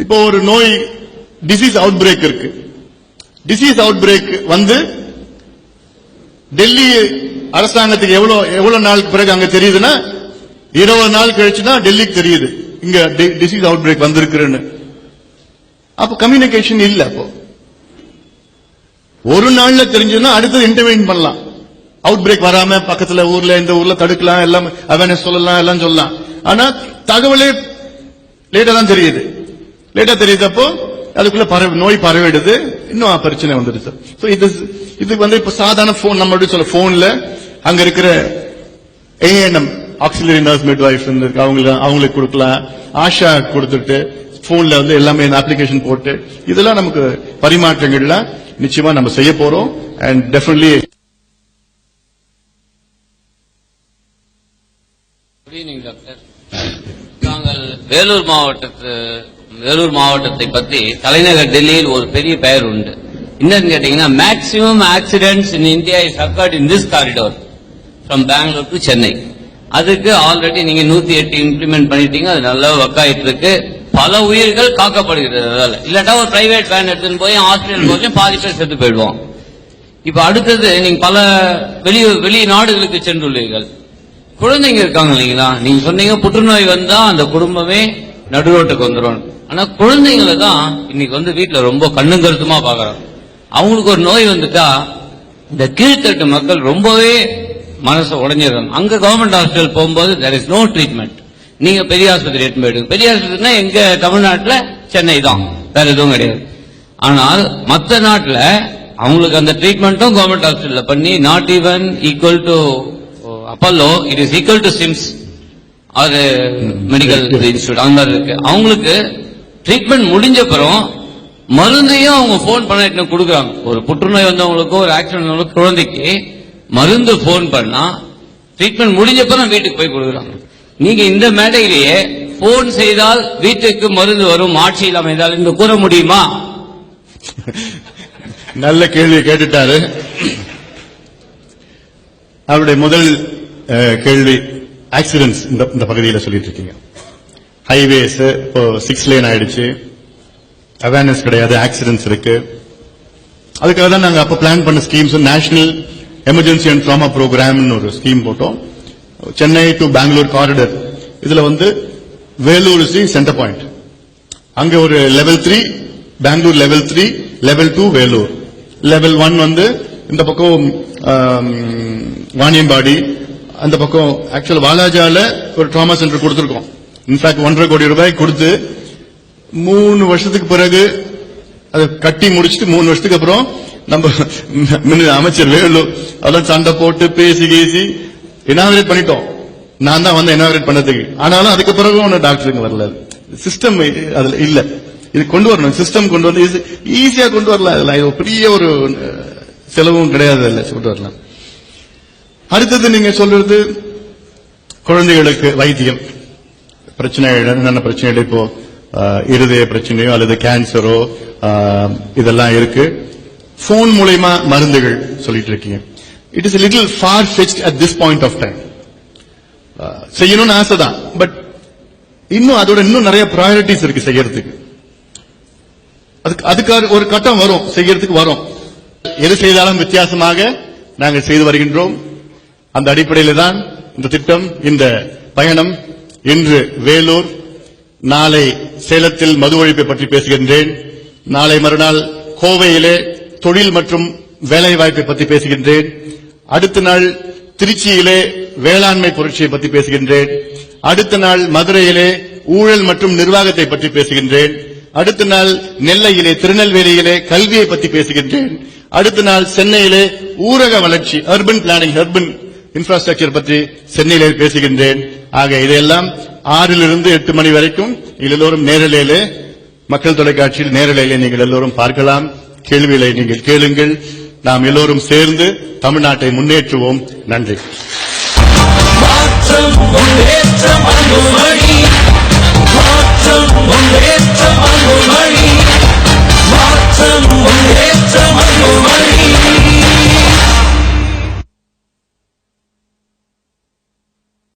இப்போ ஒரு நோய் டிசீஸ் அவுட் பிரேக் இருக்கு. டிசீஸ் அவுட் பிரேக் வந்து டெல்லி அரசாங்கத்துக்கு எவ்வளவு எவ்வளவு நாளுக்கு பிறகு அங்க தெரியுதுன்னா இருபது நாள் கழிச்சுன்னா டெல்லிக்கு தெரியுது. இங்க டிசீஸ் அவுட் பிரேக் வந்திருக்குன்னு அப்ப கம்யூனிகேஷன் இல்ல அப்போ. ஒரு நாள்ல தெரிஞ்சதுன்னா அடுத்தது இன்டர்வெயின் பண்ணலாம். அவுட் பிரேக் வராம பக்கத்துல ஊர்ல இந்த ஊர்ல தடுக்கலாம் எல்லாம் அவேர்னஸ் சொல்லலாம் எல்லாம் சொல்லலாம். ஆனா தகவலே லேட்டா தான் தெரியுது. லேட்டா தெரியுதப்போ அதுக்குள்ள பரவ நோய் பரவிடுது. இன்னும் பிரச்சனை வந்துடுது. ஸோ இது இது வந்து இப்ப சாதாரண போன் நம்ம எப்படி சொல்ல போன்ல அங்க இருக்கிற ஏஎன்எம் ஆக்சிலரி நர்ஸ் மிட்வைஃப் இருக்கு அவங்களுக்கு அவங்களுக்கு கொடுக்கலாம். ஆஷா கொடுத்துட்டு போன்ல வந்து எல்லாமே அப்ளிகேஷன் போட்டு இதெல்லாம் நமக்கு பரிமாற்றங்கள்லாம் நிச்சயமா நம்ம செய்ய போறோம். And definitely good evening doctor நாங்கள் வேலூர் மாவட்டத்து வேலூர் மாவட்டத்தை பத்தி தலைநகர் டெல்லியில் ஒரு பெரிய பெயர் உண்டு. என்னன்னு கேட்டீங்கன்னா maximum accidents in India is occurred in this corridor from Bangalore to Chennai அதுக்கு ஆல்ரெடி நீங்க நூத்தி எட்டு இம்ப்ளிமெண்ட் பண்ணிட்டீங்க அது நல்லா ஒர்க் ஆயிட்டு இருக்கு. பல உயிர்கள் காக்கப்படுகிறது அதால இல்லாட்டா ஒரு பிரைவேட் வேன் எடுத்துன்னு போய் ஹாஸ்பிட்டல் போய் பாதி பேர் செத்து போயிடுவோம். இப்ப அடுத்தது நீங்க பல வெளி வெளி நாடுகளுக்கு சென்றுள்ளீர்கள். குழந்தைங்க இருக்காங்க இல்லைங்களா? நீங்க சொன்னீங்க புற்றுநோய் வந்தா அந்த குடும்பமே நடுரோட்டுக்கு வந்துடும் ஆனா குழந்தைங்களை தான் இன்னைக்கு வந்து வீட்டுல ரொம்ப கண்ணும் கருத்துமா பாக்குறோம் அவங்களுக்கு ஒரு நோய் வந்துட்டா இந்த கீழ்த்தட்டு மக்கள் ரொம்பவே மனசு உடைஞ்சிருக்காங்க அங்க கவர்மெண்ட் ஹாஸ்பிட்டல் போகும்போது தெர் இஸ் நோ ட்ரீட்மெண்ட் நீங்க பெரிய ஆஸ்பத்திரி எடுத்து போயிடுங்க. பெரிய ஆஸ்பத்திரினா எங்க தமிழ்நாட்டில் சென்னை தான். வேற எதுவும் கிடையாது. ஆனால் மற்ற நாட்டில் அவங்களுக்கு அந்த ட்ரீட்மெண்ட்டும் கவர்மெண்ட் ஹாஸ்பிட்டலில் பண்ணி not even equal to Apollo it is equal to SIMS அது மெடிக்கல் இன்ஸ்டியூட் அந்த மாதிரி இருக்கு. அவங்களுக்கு ட்ரீட்மெண்ட் முடிஞ்ச அப்புறம் மருந்தையும் அவங்க ஃபோன் பண்ண கொடுக்குறாங்க. ஒரு புற்றுநோய் வந்தவங்களுக்கோ ஒரு ஆக்சிடென்ட் குழந்தைக்கு மருந்து ஃபோன் பண்ணா ட்ரீட்மெண்ட் முடிஞ்ச அப்புறம் வீட்டுக்கு போய் கொடுக்குறாங்க. நீங்க இந்த மேடையிலேயே போன் செய்தால் வீட்டுக்கு மருந்து வரும் ஆட்சியில் அமைந்தால் என்று கூற முடியுமா? நல்ல கேள்வியை கேட்டுட்டாரு. அவருடைய முதல் கேள்வி. ஆக்சிடென்ட்ஸ் இந்த இந்த பகுதியில் சொல்லிட்டு இருக்கீங்க ஹைவேஸ் இப்போ சிக்ஸ் லேன் ஆயிடுச்சு. அவேர்னஸ் கிடையாது ஆக்சிடென்ட்ஸ் இருக்கு. அதுக்காக தான் நாங்கள் அப்போ பிளான் பண்ண schemes national emergency and trauma ப்ரோக்ராம்னு ஒரு ஸ்கீம் போட்டோம். சென்னை டு பெங்களூர் காரிடர் இதுல வந்து வேலூர் சென்டர் பாயிண்ட் அங்க ஒரு level three Bangalore level three level two Vellore. Level one வந்து இந்த பக்கம் வாணியம்பாடி அந்த பக்கம் ஆக்சுவல் வாலாஜால ஒரு ட்ராமா சென்டர் கொடுத்துருக்கோம். இன்ஃபேக்ட் ஒன்றரை கோடி ரூபாய் கொடுத்து மூணு வருஷத்துக்கு பிறகு அதை கட்டி முடிச்சுட்டு மூணு வருஷத்துக்கு அப்புறம் நம்ம அமைச்சர் வேலு அதெல்லாம் சண்டை போட்டு பேசி பேசி இனாகரேட் பண்ணிட்டோம். நான் தான் வந்து இனாகரேட் பண்ணதுக்கு. ஆனாலும் அதுக்கு பிறகு ஒன்னும் டாக்டருங்க வரல. சிஸ்டம் அதுல இல்ல. இது கொண்டு வரணும். சிஸ்டம் கொண்டு வந்து ஈஸியா கொண்டு வரலாம். இதெல்லாம் பெரிய ஒரு செலவும் கிடையாது இல்ல கொண்டு வரலாம். அடுத்தது நீங்க சொல்றது குழந்தைகளுக்கு வைத்தியம். பிரச்சனை என்னென்ன பிரச்சனைகள் இப்போ இருதய பிரச்சனையோ அல்லது கேன்சரோ இதெல்லாம் இருக்கு. போன் மூலயமா மருந்துகள் சொல்லிட்டு இருக்கீங்க. It is little far fetched at this point of time செய்யணும்னு ஆசைதான். பட் இன்னும் அதோட இன்னும் நிறைய ப்ரையாரிட்டிஸ் இருக்கு செய்யறதுக்கு. அதுக்கு அதுக்காக ஒரு கட்டம் வரும். செய்யறதுக்கு வரும். எது செய்தாலும் வித்தியாசமாக நாங்கள் செய்து வருகின்றோம். அந்த அடிப்படையில் தான் இந்த திட்டம் இந்த பயணம். இன்று வேலூர் நாளை சேலத்தில் மது ஒழிப்பை பற்றி பேசுகின்றேன். நாளை மறுநாள் கோவையிலே தொழில் மற்றும் வேலைவாய்ப்பை பற்றி பேசுகின்றேன். அடுத்த நாள் திருச்சியிலே வேளாண்மை புரட்சியை பற்றி பேசுகின்றேன். அடுத்த நாள் மதுரையிலே ஊழல் மற்றும் நிர்வாகத்தை பற்றி பேசுகின்றேன். அடுத்த நாள் நெல்லையிலே திருநெல்வேலியிலே கல்வியை பற்றி பேசுகின்றேன். அடுத்த நாள் சென்னையிலே ஊரக வளர்ச்சி அர்பன் பிளானிங் அர்பன் இன்ஃப்ராஸ்ட்ரக்சர் பற்றி சென்னையிலே பேசுகின்றேன். ஆக இதையெல்லாம் ஆறிலிருந்து எட்டு மணி வரைக்கும் எல்லோரும் நேரலையிலே மக்கள் தொலைக்காட்சியில் நேரலையிலே நீங்கள் எல்லோரும் பார்க்கலாம். கேள்விகளை நீங்கள் கேளுங்கள். நாம் எல்லோரும் சேர்ந்து தமிழ்நாட்டை முன்னேற்றுவோம். நன்றி. மாற்றம் முன்னேற்றம்